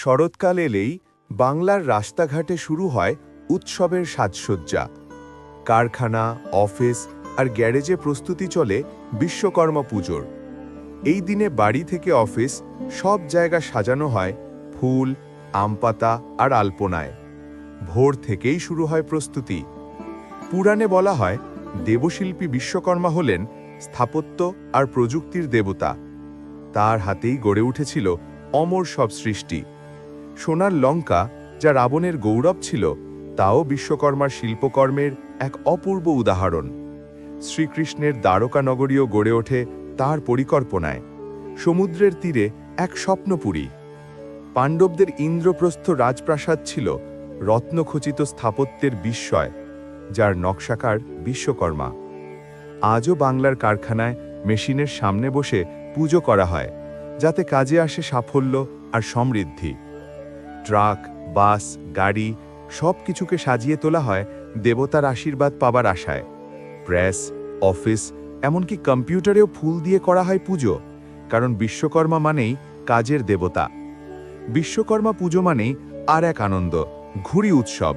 শরৎকাল এলেই বাংলার রাস্তাঘাটে শুরু হয় উৎসবের সাজসজ্জা। কারখানা, অফিস আর গ্যারেজে প্রস্তুতি চলে বিশ্বকর্মা পুজোর। এই দিনে বাড়ি থেকে অফিস সব জায়গা সাজানো হয় ফুল, আমপাতা আর আলপনায়। ভোর থেকেই শুরু হয় প্রস্তুতি। পুরাণে বলা হয়, দেবশিল্পী বিশ্বকর্মা হলেন স্থাপত্য আর প্রযুক্তির দেবতা। তার হাতেই গড়ে উঠেছিল অমর সব সৃষ্টি। সোনার লঙ্কা, যা রাবণের গৌরব ছিল, তাও বিশ্বকর্মার শিল্পকর্মের এক অপূর্ব উদাহরণ। শ্রীকৃষ্ণের দ্বারকা নগরীও গড়ে ওঠে তার পরিকল্পনায়। সমুদ্রের তীরে এক স্বপ্নপুরী। পাণ্ডবদের ইন্দ্রপ্রস্থ রাজপ্রাসাদ ছিল রত্নখচিত স্থাপত্যের বিস্ময়, যার নকশাকার বিশ্বকর্মা। আজও বাংলার কারখানায় মেশিনের সামনে বসে পুজো করা হয়, যাতে কাজে আসে সাফল্য আর সমৃদ্ধি। ট্রাক, বাস, গাড়ি সব কিছুকে সাজিয়ে তোলা হয় দেবতার আশীর্বাদ পাবার আশায়। প্রেস, অফিস, এমনকি কম্পিউটারেও ফুল দিয়ে করা হয় পুজো, কারণ বিশ্বকর্মা মানেই কাজের দেবতা। বিশ্বকর্মা পুজো মানেই আর এক আনন্দ, ঘুড়ি উৎসব।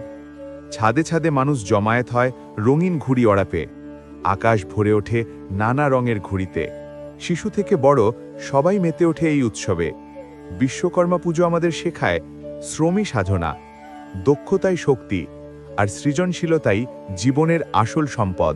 ছাদে ছাদে মানুষ জমায়েত হয় রঙিন ঘুড়ি অড়াপে আকাশ ভরে ওঠে নানা রঙের ঘুড়িতে। শিশু থেকে বড় সবাই মেতে ওঠে এই উৎসবে। বিশ্বকর্মা পুজো আমাদের শেখায় শ্রমী সাধনা দক্ষতাই শক্তি আর সৃজনশীলতাই জীবনের আসল সম্পদ।